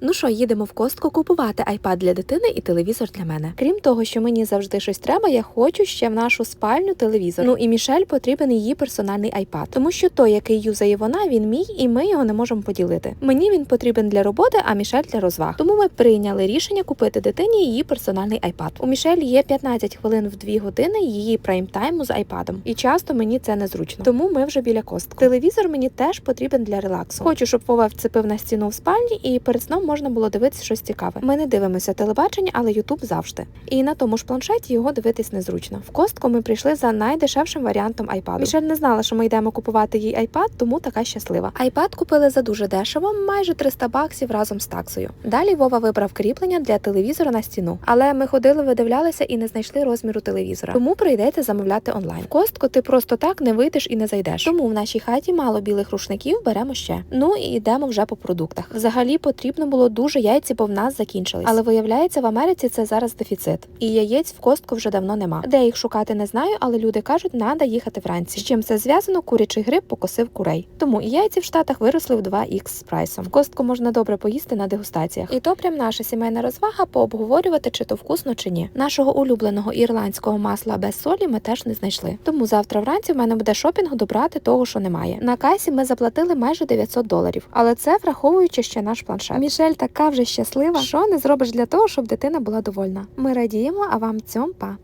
Ну що, їдемо в костку купувати айпад для дитини і телевізор для мене. Крім того, що мені завжди щось треба, я хочу ще в нашу спальню телевізор. Ну і Мішель потрібен її персональний айпад, тому що той, який юзає вона, він мій, і ми його не можемо поділити. Мені він потрібен для роботи, а Мішель для розваг. Тому ми прийняли рішення купити дитині її персональний айпад. У Мішель є 15 хвилин в 2 години її прайм-тайму з айпадом. І часто мені це незручно. Тому ми вже біля костки. Телевізор мені теж потрібен для релаксу. Хочу, щоб Вова вцепив на стіну в спальні, і перед сном можна було дивитися щось цікаве. Ми не дивимося телебачення, але Ютуб завжди. І на тому ж планшеті його дивитись незручно. В костку ми прийшли за найдешевшим варіантом айпаду. Мішель не знала, що ми йдемо купувати їй айпад, тому така щаслива. Айпад купили за дуже дешево, майже 300 баксів разом з таксою. Далі Вова вибрав кріплення для телевізора на стіну. Але ми ходили, видивлялися і не знайшли розміру телевізора. Тому прийдеться замовляти онлайн. В костку ти просто так не вийдеш і не зайдеш. Тому в нашій хаті мало білих рушників, беремо ще. Ну і йдемо вже по продуктах. Взагалі потрібно було дуже яйці, бо в нас закінчились. Але виявляється, в Америці це зараз дефіцит. І яєць в костку вже давно нема. Де їх шукати не знаю, але люди кажуть, треба їхати вранці. З чим це зв'язано? Курячий гриб покосив курей. Тому і яйці в штатах виросли в 2х з прайсом. В костку можна добре поїсти на дегустаціях. І то прям наша сімейна розвага пообговорювати, чи то вкусно, чи ні. Нашого улюбленого ірландського масла без солі ми теж не знайшли. Тому завтра вранці в мене буде шопінг добрати того, що немає. На касі ми заплатили майже 900 доларів, але це враховуючи ще наш планшет. Мішель така вже щаслива, що не зробиш для того, щоб дитина була довольна. Ми радіємо, а вам цьом па.